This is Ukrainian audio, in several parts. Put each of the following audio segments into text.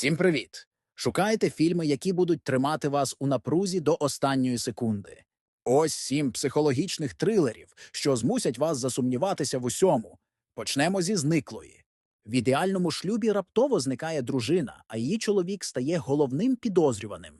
Всім привіт! Шукаєте фільми, які будуть тримати вас у напрузі до останньої секунди. Ось сім психологічних трилерів, що змусять вас засумніватися в усьому. Почнемо зі зниклої. В ідеальному шлюбі раптово зникає дружина, а її чоловік стає головним підозрюваним.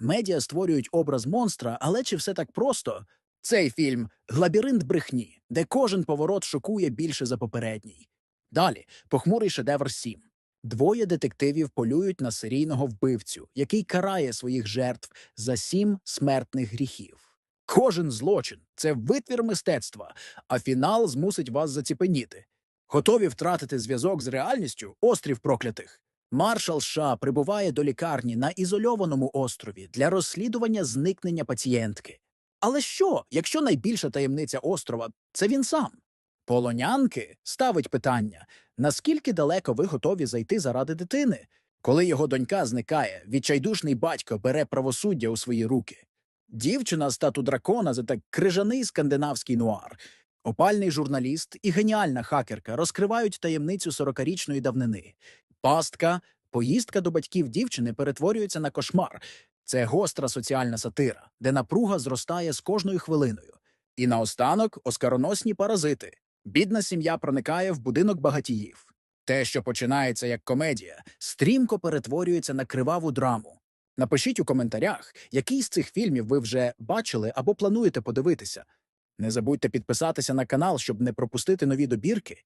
Медіа створюють образ монстра, але чи все так просто? Цей фільм лабіринт брехні, де кожен поворот шокує більше за попередній. Далі похмурий шедевр 7. Двоє детективів полюють на серійного вбивцю, який карає своїх жертв за сім смертних гріхів. Кожен злочин це витвір мистецтва, а фінал змусить вас заціпеніти. Готові втратити зв'язок з реальністю острів проклятих. Маршал США прибуває до лікарні на ізольованому острові для розслідування зникнення пацієнтки. Але що, якщо найбільша таємниця острова це він сам? Полонянки ставить питання, наскільки далеко ви готові зайти заради дитини? Коли його донька зникає, відчайдушний батько бере правосуддя у свої руки. Дівчина з тату дракона це так крижаний скандинавський нуар. Опальний журналіст і геніальна хакерка розкривають таємницю 40-річної давнини. Пастка, поїздка до батьків дівчини перетворюється на кошмар. Це гостра соціальна сатира, де напруга зростає з кожною хвилиною. І наостанок оскароносні паразити. Бідна сім'я проникає в будинок багатіїв. Те, що починається як комедія, стрімко перетворюється на криваву драму. Напишіть у коментарях, який з цих фільмів ви вже бачили або плануєте подивитися. Не забудьте підписатися на канал, щоб не пропустити нові добірки.